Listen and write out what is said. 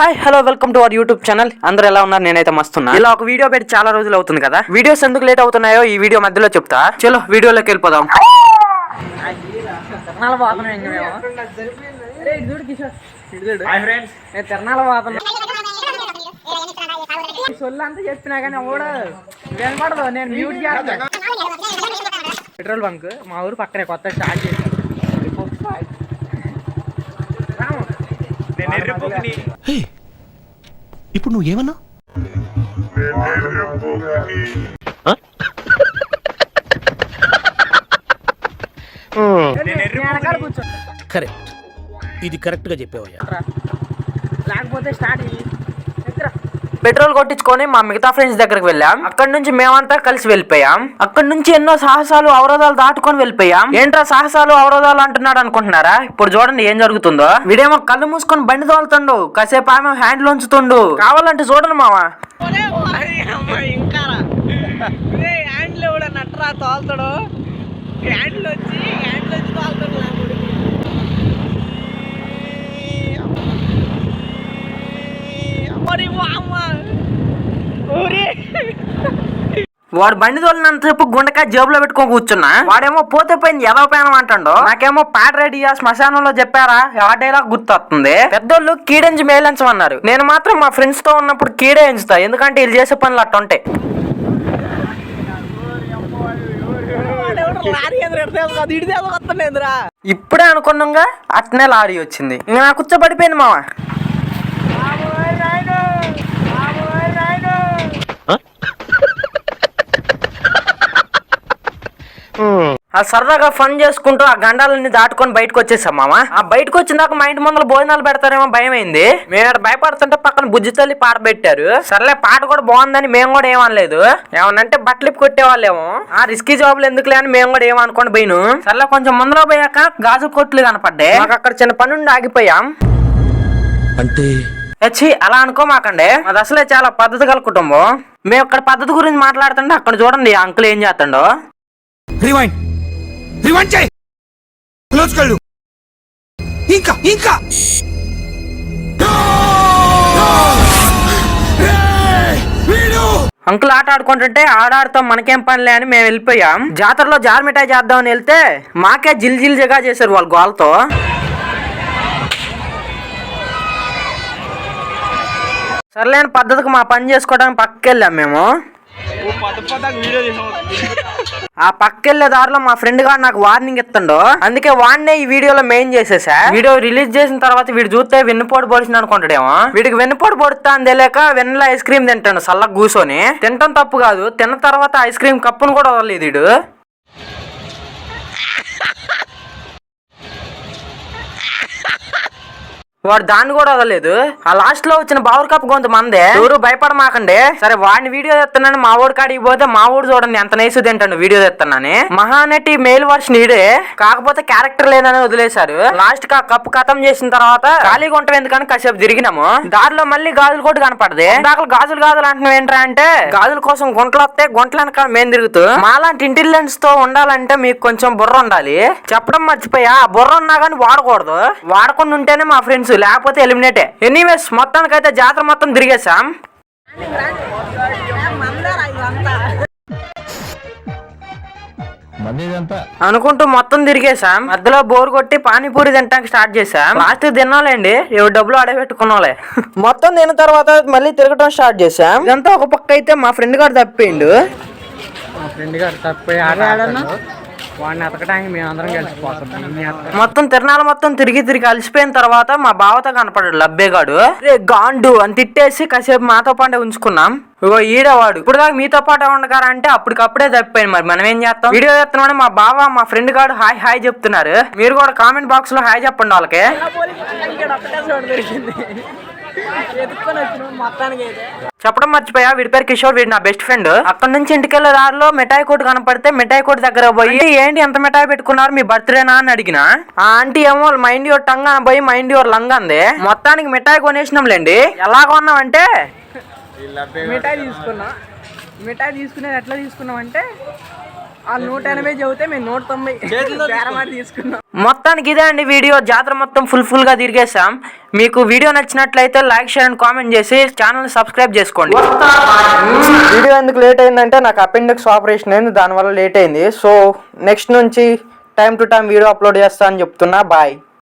Hi hello welcome to our YouTube channel అందరూ ఎలా ఉన్నారు? నేనైతే మస్తున్నా ఇలా ఒక వీడియో పెట్టి చాలా రోజులు అవుతుంది కదా? వీడియోస్ ఎందుకు లేట్ అవుతున్నాయో ఈ వీడియో మధ్యలో చెప్తా. చలో వీడియోలోకి వెళ్ళిపోదాం. చెప్పినా కానీ కూడా వినపడదు నేను మ్యూట్ చేస్తాను పెట్రోల్ బంక్ మా ఊరు పక్కనే కొత్త స్టార్ట్ చేశాను ఇప్పుడు నువ్వు ఏమన్నా కరెక్ట్ ఇది కరెక్ట్గా చెప్పావయ్యా. లేకపోతే స్టార్ట్. పెట్రోల్ కొట్టించుకొని మా మిగతా ఫ్రెండ్స్ దగ్గరికి వెళ్ళాం. అక్కడ నుంచి మేమంతా కలిసి వెళ్ళిపోయాం. అక్కడ నుంచి ఎన్నో సాహసాలు అవరోధాలు దాటుకొని వెళ్ళిపోయాం. ఏంట్రా సాహసాలు అవరోధాలు అంటున్నాడు అనుకుంటున్నారా? ఇప్పుడు చూడండి ఏం జరుగుతుందో. వీడేమో కళ్ళు మూసుకొని బండి తోలుతుండు. కాసేపు ఆమె హ్యాండ్ ఉంచుతుండు. కావాలంటే చూడండి మావా హ్యాండ్లు కూడా నట్టరా తోలుతాడు? హ్యాండ్ వచ్చి హ్యాండ్లు వచ్చి తోలుతాడు నా కొడుకు. ఓరి వామ్మ. ఓరి. వాడు బండి తోలినంతసేపు గుండెకాయ జేబులో పెట్టుకొని కూర్చున్నా. వాడేమో పోతే పోయింది ఎలా పైన అంటాడు. నాకేమో పాట రెడీయా శ్మశానంలో చెప్పారా ఆ డైలాగ్ గుర్తొస్తుంది. పెద్దోళ్ళు కీడెంచి మేలించమన్నారు. నేను మాత్రం మా ఫ్రెండ్స్తో ఉన్నప్పుడు కీడే ఎంచుతా ఎందుకంటే వీళ్ళు చేసే పనులు అట్టుంటాయి వాడెవడో ఇప్పుడే అనుకున్నాగా అట్నే లారీ వచ్చింది. నాకు కూర్చోబడిపోయింది మావా. ఆ సరదాగా ఫన్ చేసుకుంటూ ఆ గండాలన్నీ దాటుకొని బయటకు వచ్చేసాం మామ. ఆ బయటకు వచ్చిన దాకా మా ఇంటి ముందర భోజనాలు పెడతారేమో భయం అయింది మేము భయపడుతుంటే పక్కన బుజ్జి తల్లి పాట పెట్టారు. సర్లే పాట కూడా బాగుందని మేము కూడా ఏమనలేదు. ఏమనంటే బట్టలిప్పి కొట్టేవాళ్ళేమో. ఆ రిస్కీ జాబ్లు ఎందుకులే అని మేము కూడా ఏమనుకోండి పోయిను. సర్లే కొంచెం ముందర పోయాక గాజు కొట్లు కనపడ్డాయి. మాకు అక్కడ చిన్న పని ఉండి ఆగిపోయాం. అంటే? వచ్చి అలా అనుకోమాకండి. అది అసలే చాలా పద్ధతి గల కుటుంబం. మేము ఇక్కడ పద్ధతి గురించి మాట్లాడుతుంటే అక్కడ చూడండి అంకుల్ ఏం చేస్తుండో రివైండ్ రివైండ్ చేయి. క్లోజ్ కళ్ళు ఇంకా ఇంకా. అంకుల్ ఆట ఆడుకుంటుంటే ఆడాడుతాం మనకేం పనిలే అని మేము వెళ్ళిపోయాం. జాతరలో జార్ మిఠాయి చేద్దామని వెళ్తే మాకే జిల్ జిల్ జగా చేశారు వాళ్ళు గోల్తో. సర్లేని పద్ధతికి మా పని చేసుకోవడానికి పక్కకి వెళ్ళాం మేము ఆ పక్కెళ్ళే దారిలో మా ఫ్రెండ్ గారు నాకు వార్నింగ్ ఇస్తుండో. అందుకే వాడినే ఈ వీడియోలో మెయిన్ చేసేసా. వీడియో రిలీజ్ చేసిన తర్వాత వీడు చూస్తే వెన్నుపోటు పొడిచింది అనుకుంటాడేమో. వీడికి వెన్నుపోటు పొడుతా అని తెలియక వెన్నెల ఐస్ క్రీమ్ తింటాడు సల్లగా కూర్చొని తినటం తప్పు కాదు. తిన్న తర్వాత ఐస్ క్రీమ్ కప్పును కూడా వదలలేదు వీడు. వాడు దాన్ని కూడా వదలలేదు. ఆ లాస్ట్లో వచ్చిన బావర్ కప్ కొంత మందే. ఎవరు భయపడమాకండి. సరే వాడిని వీడియో తెస్తున్నాను మా ఊడి కాడికి పోతే మా ఊడు చూడండి ఎంత నైసు తింటాను వీడియో తెస్తున్నాను మహానటి మేల్ వర్షన్ ఈడే కాకపోతే క్యారెక్టర్ లేదని వదిలేశారు. లాస్ట్ కా కప్ ఖతం చేసిన తర్వాత ఖాళీగా ఉంటాం ఎందుకని కాసేపు తిరిగినాము. దారిలో మళ్ళీ గాజులు కూడా కనపడది. దాకా గాజులు గాజులు అంటున్నాం ఏంట్రా అంటే గాజుల కోసం గుంటలు వస్తే గుంటలు వెనక మేము తిరుగుతూ మాలాంటి ఇంటెలిజెన్స్తో ఉండాలంటే మీకు కొంచెం బుర్ర ఉండాలి. చెప్పడం మర్చిపోయా ఆ బుర్ర ఉన్నా కానీ వాడకూడదు. వాడకుండా ఉంటేనే మా ఫ్రెండ్స్ లేకపోతే ఎలిమినేటే ఎనీవేస్ మొత్తానికైతే జాతర మొత్తం తిరిగేసాం? అనుకుంటూ మొత్తం తిరిగేసాం. మధ్యలో బోర్ కొట్టి పానీపూరి తినడానికి స్టార్ట్ చేసాం. లాస్ట్ తినాలండి. ఎవరు డబ్బులు అడగబెట్టుకున్నాలే మొత్తం తిన్న తర్వాత మళ్ళీ తిరగడం స్టార్ట్ చేసాం. ఇదంతా ఒక పక్క అయితే మా ఫ్రెండ్ గారు తప్పిండు. మా ఫ్రెండ్ గారు ఆడాను వాడిని ఎతకడానికి మేము అందరం కలిసిపోతున్నాం మీ ఎతక- మొత్తం తిరణాలు మొత్తం తిరిగి తిరిగి అలసిపోయిన తర్వాత మా బావతో కనపడాడు లబ్బేగాడు. రే గాండు అని తిట్టేసి కాసేపు మాతో పాటే ఉంచుకున్నాం. ఇగో ఈడవాడు. ఇప్పుడు దాకా మీతో పాటే ఉండగారా అంటే అప్పటికప్పుడే తప్పిపోయింది. మరి మనం ఏం చేస్తాం? వీడియో చేస్తున్నామని మా బావ మా ఫ్రెండ్ గాడు. హాయ్ హాయ్ చెప్తున్నారు. మీరు కూడా కామెంట్ బాక్స్లో హాయ్ చెప్పండి వాళ్ళకి. చెప్పడం మర్చిపోయా వీడి పేరు కిషోర్ వీడు నా బెస్ట్ ఫ్రెండ్ అక్కడ నుంచి ఇంటికెళ్ళే దారిలో మిఠాయి కోట్ కనపడితే మిఠాయి కోట్ దగ్గర పోయి ఏంటి ఎంత మిఠాయి పెట్టుకున్నారు? మీ బర్త్డేనా అని అడిగిన. ఆ ఆంటీ ఏమో మైండ్ యువర్ టంగ్ అని పోయి మైండ్ యువర్ లంగ్ అంది. మొత్తానికి మిఠాయి కొనేసినాంలేండి ఎలా కొన్నామంటే మిఠాయి తీసుకున్నాం. మిఠాయి తీసుకునేది ఎట్లా తీసుకున్నాం అంటే వాళ్ళు నూట ఎనభై చెబితే మేము నూట తొంభై తీసుకున్నాం. మొత్తానికి ఇదే అండి వీడియో. జాతర మొత్తం ఫుల్ ఫుల్గా తిరిగేసాం మీకు వీడియో నచ్చినట్లయితే లైక్ షేర్ అండ్ కామెంట్ చేసి ఛానల్ సబ్స్క్రైబ్ చేసుకోండి. వీడియో ఎందుకు లేట్ అయిందంటే నాకు అపెండిక్స్ ఆపరేషన్ అయింది దానివల్ల లేట్ అయింది. సో నెక్స్ట్ నుంచి time to time video upload చేస్తా అని చెప్తున్నా. బాయ్